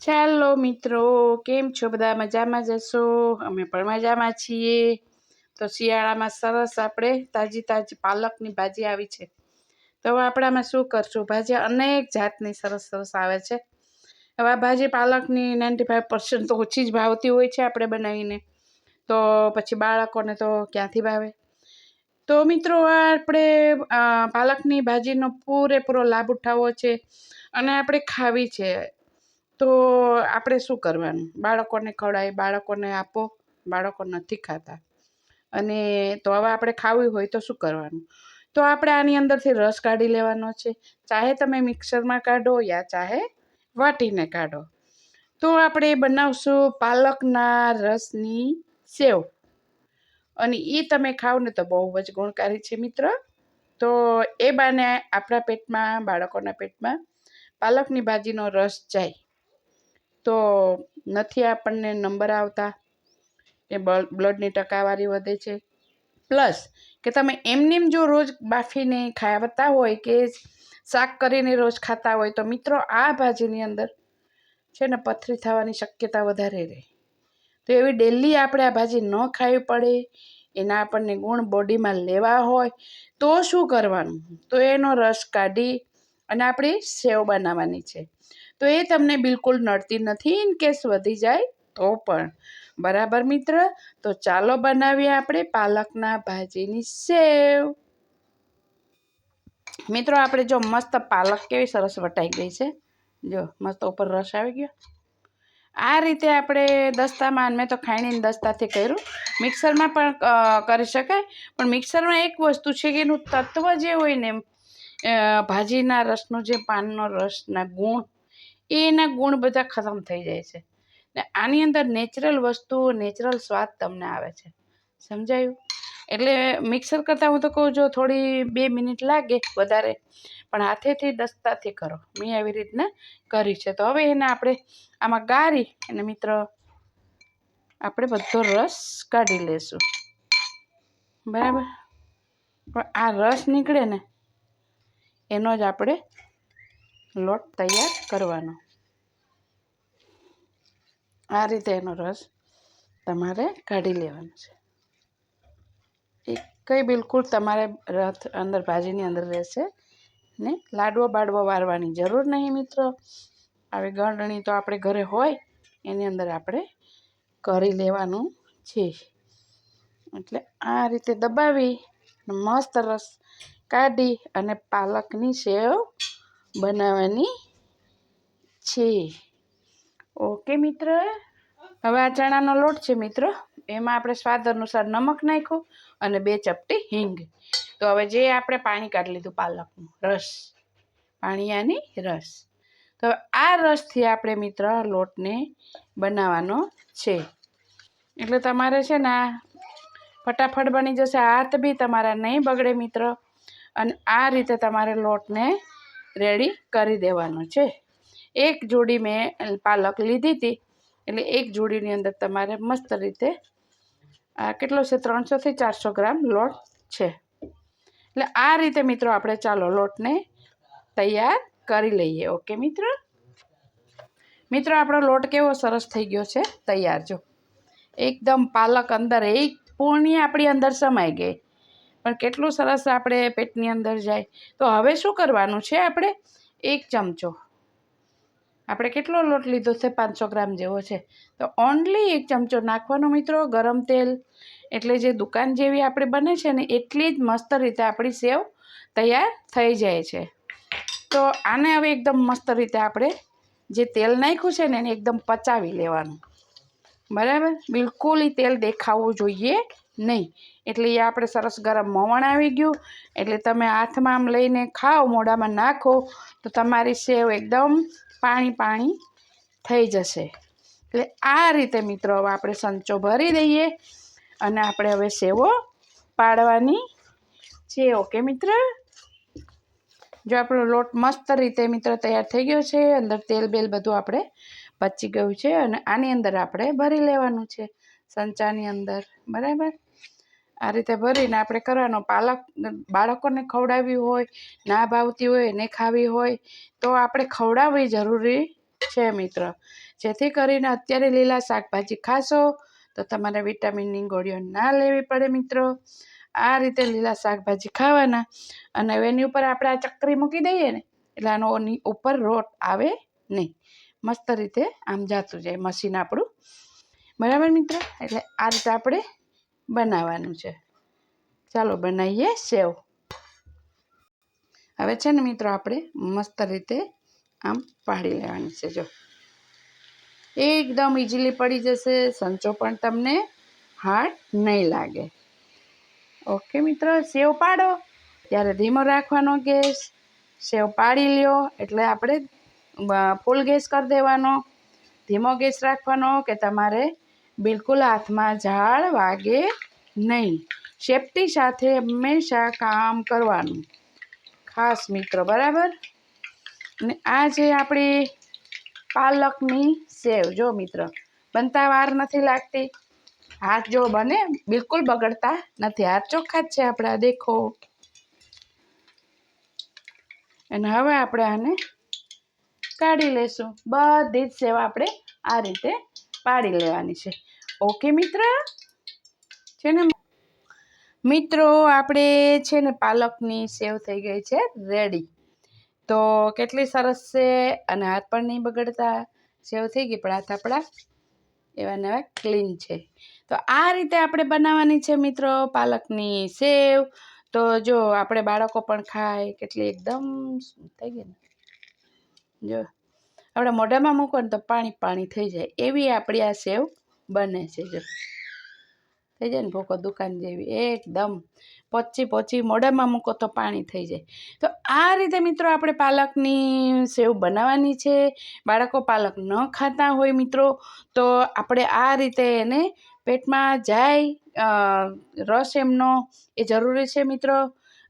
ચાલો મિત્રો, કેમ છો? બધા મજામાં જશો? અમે પણ મજામાં છીએ. તો શિયાળામાં સરસ આપણે તાજી તાજી પાલકની ભાજી આવી છે. તો હવે આપણે શું કરશું? ભાજી અનેક જાતની સરસ સરસ આવે છે. હવે આ ભાજી પાલકની નાઇન્ટી ફાઇવ પર્સન્ટ તો ઓછી જ ભાવતી હોય છે આપણે બનાવીને. તો પછી બાળકોને તો ક્યાંથી ભાવે? તો મિત્રો આપણે પાલકની ભાજીનો પૂરેપૂરો લાભ ઉઠાવવો છે અને આપણે ખાવી છે. તો આપણે શું કરવાનું? બાળકોને ખવડાવી બાળકોને આપો, બાળકો નથી ખાતા. અને તો હવે આપણે ખાવી હોય તો શું કરવાનું? તો આપણે આની અંદરથી રસ કાઢી લેવાનો છે. ચાહે તમે મિક્સરમાં કાઢો યા ચાહે વાટીને કાઢો. તો આપણે બનાવશું પાલકના રસની સેવ. અને એ તમે ખાવ ને તો બહુ જ ગુણકારી છે મિત્ર. તો એ બાને આપણા પેટમાં, બાળકોના પેટમાં પાલકની ભાજીનો રસ જાય. તો નથી આપણને નંબર આવતા એ બ્લડની ટકાવારી વધે છે. પ્લસ કે તમે એમનેમ જો રોજ બાફીને ખાવતા હોય કે શાક કરીને રોજ ખાતા હોય તો મિત્રો આ ભાજીની અંદર છે ને પથરી થવાની શક્યતા વધારે રહે. તો એવી ડેલી આપણે આ ભાજી ન ખાવી પડે, એના આપણને ગુણ બોડીમાં લેવા હોય, તો શું કરવાનું? તો એનો રસ કાઢી અને આપણે સેવ બનાવવાની છે. તો એ તમને બિલકુલ નડતી નથી ઇન કેસ વધી જાય તો પણ. બરાબર મિત્ર? તો ચાલો બનાવીએ આપણે પાલકના ભાજીની સેવ. મિત્રો, આપણે જો મસ્ત પાલક કેવી સરસ વટાઈ ગઈ છે. જો, મસ્ત ઉપર રસ આવી ગયો. આ રીતે આપણે દસ્તામાં મેં તો ખાણીને દસ્તાથી કર્યું. મિક્સરમાં પણ કરી શકાય. પણ મિક્સરમાં એક વસ્તુ છે કે એનું તત્વ જે હોય ને ભાજીના રસનો જે પાનનો રસના ગુણ એ એના ગુણ બધા ખતમ થઈ જાય છે. ને આની અંદર નેચરલ વસ્તુઓ નેચરલ સ્વાદ તમને આવે છે. સમજાયું? એટલે મિક્સર કરતાં હું તો કહું, જો થોડી બે મિનિટ લાગે વધારે, પણ હાથેથી, દસ્તાથી કરો. મેં આવી રીતના કરી છે. તો હવે એને આપણે આમાં ગાળી અને મિત્ર, આપણે બધો રસ કાઢી લેશું. બરાબર? પણ આ રસ નીકળે ને, એનો જ આપણે લોટ તૈયાર કરવાનો. આ રીતે એનો રસ તમારે કાઢી લેવાનો છે. એ કંઈ બિલકુલ તમારે રથ અંદર ભાજીની અંદર રહેશે ને લાડવો બાડવો વારવાની જરૂર નહીં મિત્રો. આવી ગળણી તો આપણે ઘરે હોય, એની અંદર આપણે કરી લેવાનું છે. એટલે આ રીતે દબાવી, મસ્ત રસ કાઢી અને પાલકની સેવ બનાવવાની છે. ઓકે, મિત્ર. હવે આ ચણાનો લોટ છે, મિત્રો. એમાં આપણે સ્વાદ અનુસાર નમક નાખ્યું અને બે ચપટી હિંગ. તો હવે જે આપણે પાણી કાઢી લીધું, પાલકનું, રસ. પાણીયાની રસ. તો આ રસથી આપણે, મિત્ર, લોટને બનાવવાનો છે. એટલે તમારે છે ને ફટાફટ બની જશે. હાથ બી તમારા નહીં બગડે, મિત્ર. અને આ રીતે તમારે લોટને રેડી કરી દેવાનો છે. એક જોડી મેં પાલક લીધી હતી. એટલે એક જોડીની અંદર તમારે મસ્ત રીતે કેટલો છે? ત્રણસોથી ચારસો ગ્રામ લોટ છે. એટલે આ રીતે મિત્રો આપણે ચાલો લોટને તૈયાર કરી લઈએ. ઓકે મિત્રો? મિત્રો, આપણો લોટ કેવો સરસ થઈ ગયો છે? તૈયાર જો. એકદમ પાલક અંદર એક પૂર્ણી આપણી અંદર સમાઈ ગઈ. પણ કેટલું સરસ આપણે પેટની અંદર જાય. તો હવે શું કરવાનું છે આપણે? એક ચમચો આપણે કેટલો લોટ લીધો છે? પાંચસો ગ્રામ જેવો છે. તો ઓનલી એક ચમચો નાખવાનો મિત્રો, ગરમ તેલ. એટલે જે દુકાન જેવી આપણે બને છે ને, એટલી જ મસ્ત રીતે આપણી સેવ તૈયાર થઈ જાય છે. તો આને હવે એકદમ મસ્ત રીતે આપણે જે તેલ નાખ્યું છે ને, એને એકદમ પચાવી લેવાનું. બરાબર? બિલકુલ એ તેલ દેખાવું જોઈએ નહીં. એટલે એ આપણે સરસ ગરમ મોવણ આવી ગયું. એટલે તમે હાથમાં આમ લઈને ખાઓ, મોઢામાં નાખો, તો તમારી સેવ એકદમ પાણી પાણી થઈ જશે. એટલે આ રીતે મિત્રો હવે આપણે સંચો ભરી દઈએ અને આપણે હવે સેવો પાડવાની છે. ઓકે મિત્ર? જો આપણો લોટ મસ્ત રીતે મિત્ર તૈયાર થઈ ગયો છે, અંદર તેલ બેલ બધું આપણે પચી ગયું છે અને આની અંદર આપણે ભરી લેવાનું છે સંચાની અંદર. બરાબર? આ રીતે ભરીને આપણે કરવાનો. પાલક, બાળકોને ખવડાવવી હોય, ના ભાવતી હોય, એને ખાવી હોય, તો આપણે ખવડાવવી જરૂરી છે મિત્ર. જેથી કરીને અત્યારે લીલા શાકભાજી ખાશો, તો તમારે વિટામિનની ગોળીઓ ના લેવી પડે મિત્રો. આ રીતે લીલા શાકભાજી ખાવાના અને એની ઉપર આપણે આ ચકરી મૂકી દઈએ ને, એટલે આનો ઉપર રોટ આવે નહીં. મસ્ત રીતે આમ જાતું જાય, મશીન આપણું. બરાબર મિત્ર? એટલે આ રીતે આપણે બનાવવાનું છે. ચાલો બનાવીએ સેવ. હવે છે ને મિત્રો આપણે મસ્ત રીતે આમ પાડી લેવાની છે. જો એકદમ ઇઝીલી પડી જશે, સંચો પણ તમને હાર્ડ નહીં લાગે. ઓકે મિત્રો, સેવ પાડો. ત્યારે ધીમો રાખવાનો ગેસ. સેવ પાડી લ્યો, એટલે આપણે ફૂલ ગેસ કરી દેવાનો. ધીમો ગેસ રાખવાનો કે તમારે બિલકુલ હાથમાં ઝાડ વાગે નહીં. સેફટી સાથે હંમેશા કામ કરવાનું. ખાસ મિત્રો, બરાબર? અને આ જે આપણી પાલકની સેવ, જો મિત્ર, બનતા વાર નથી લાગતી. હાથ જો બને, બિલકુલ બગડતા નથી. હાથ ચોખ્ખા જ છે આપણા, દેખો. અને હવે આપણે આને કાઢી લેશું બધી જ સેવા આપણે આ રીતે પાડી લેવાની છે. ઓકે મિત્ર? છે ને, મિત્રો, આપણે છે ને પાલકની સેવ થઈ ગઈ છે રેડી તો કેટલી સરસ છે? અને હાથ પણ નહીં બગડતા. સેવ થઈ ગઈ, પણ હાથ આપણા એવા નવા ક્લીન છે. તો આ રીતે આપણે બનાવવાની છે, મિત્રો, પાલકની સેવ. તો જો, આપણે બાળકો પણ ખાય, કેટલી એકદમ થઈ ગઈ ને? જો આપણે મોઢામાં મૂકો ને તો પાણી પાણી થઈ જાય. એવી આપણી આ સેવ બને છે જો. થઈ જાય ને ભૂકો દુકાન જેવી. એકદમ. પોચી પોચી મોઢામાં મૂકો તો પાણી થઈ જાય. તો આ રીતે મિત્રો આપણે પાલકની સેવ બનાવવાની છે. બાળકો પાલક ન ખાતા હોય મિત્રો, તો આપણે આ રીતે એને પેટમાં જાય રસ એમનો એ જરૂરી છે મિત્રો.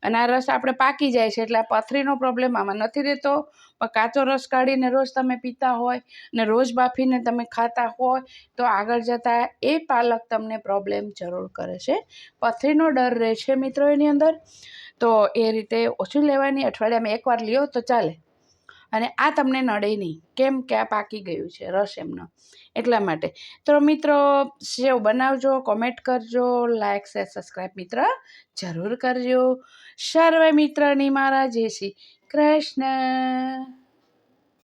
અને આ રસ આપણે પાકી જાય છે એટલે પથરીનો પ્રોબ્લેમ આમાં નથી રહેતો. પણ કાચો રસ કાઢીને રોજ તમે પીતા હોય ને રોજ બાફીને તમે ખાતા હોય તો આગળ જતાં એ પાલક તમને પ્રોબ્લેમ જરૂર કરે છે. પથરીનો ડર રહે છે મિત્રો એની અંદર. તો એ રીતે ઓછું લેવાની અઠવાડિયામાં એકવાર લ્યો તો ચાલે. અને આ તમને નડે નહીં. કેમ કે આ પાકી ગયું છે રસ એમનો. એટલા માટે. તો મિત્રો, સેવ બનાવજો કોમેન્ટ કરજો લાઇક શેર સબસ્ક્રાઈબ મિત્ર જરૂર કરજો. સર્વે મિત્રની મારા, જય શ્રી കൃഷ്ണ